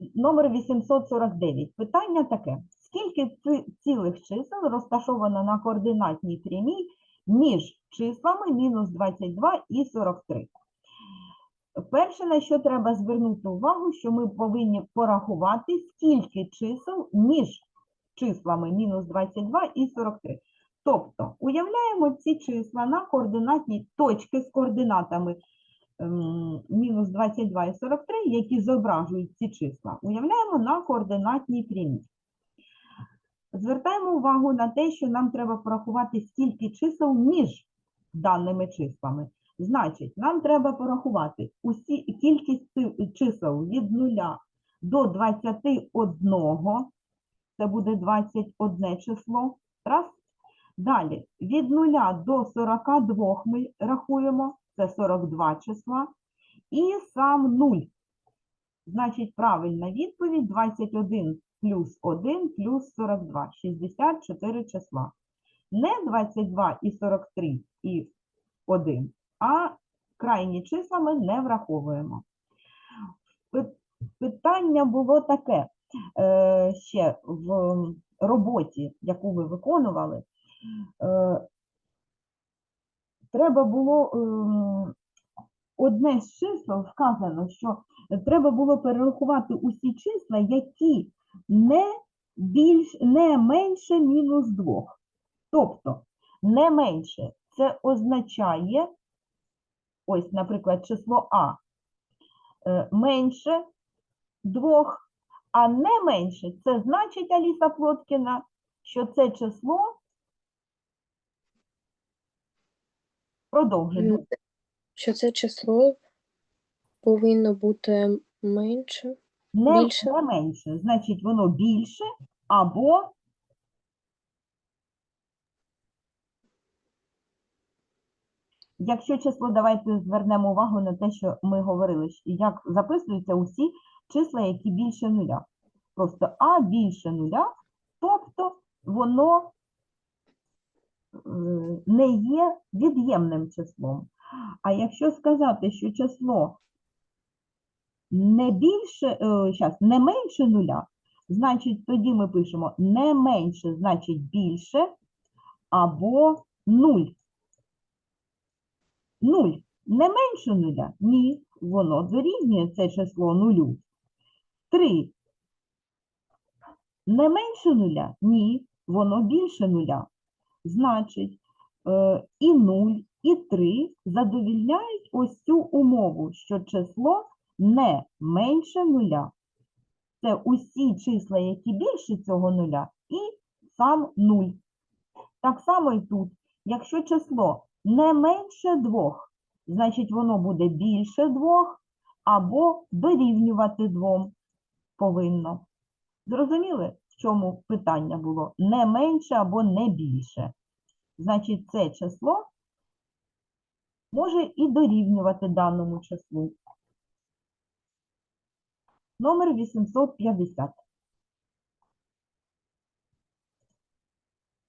Номер 849. Питання таке. Скільки цілих чисел розташовано на координатній прямій між числами мінус 22 і 43? Перше, на що треба звернути увагу, що ми повинні порахувати, скільки чисел між числами мінус 22 і 43. Тобто, уявляємо ці числа на координатній точки з координатами мінус 22 і 43, які зображують ці числа, уявляємо на координатній прямій. Звертаємо увагу на те, що нам треба порахувати, скільки чисел між даними числами. Значить, нам треба порахувати усі кількість чисел від 0 до 21, це буде 21 число. Раз. Далі, від 0 до 42 ми рахуємо, це 42 числа. І сам 0. Значить, правильна відповідь 21 плюс 1 плюс 42, 64 числа. Не 22 і 43 і 1, а крайні числа ми не враховуємо. Питання було таке е, ще в роботі, яку ви виконували. Треба було ем, одне з чисел вказано, що треба було перерахувати усі числа, які не більш не менше мінус 2. Тобто не менше це означає, ось, наприклад, число А е, менше 2, а не менше це значить Аліса Плоткіна, що це число продовжує. Ну, Що це число повинно бути менше. Не, Більше? не менше, значить воно більше або якщо число, давайте звернемо увагу на те, що ми говорили, як записуються усі числа, які більше нуля. Просто А більше нуля, тобто воно не є від'ємним числом. А якщо сказати, що число не більше, е, щас, не менше нуля, значить тоді ми пишемо не менше, значить більше, або нуль. Нуль. Не менше нуля? Ні, воно дорівнює це число нулю. Три. Не менше нуля? Ні, воно більше нуля. Значить, е, і 0, і 3 задовільняють ось цю умову, що число не менше нуля. Це усі числа, які більше цього нуля, і сам 0. Так само і тут. Якщо число не менше 2, значить воно буде більше 2 або дорівнювати 2 повинно. Зрозуміли, чому питання було? Не менше або не більше. Значить, це число може і дорівнювати даному числу. Номер 850.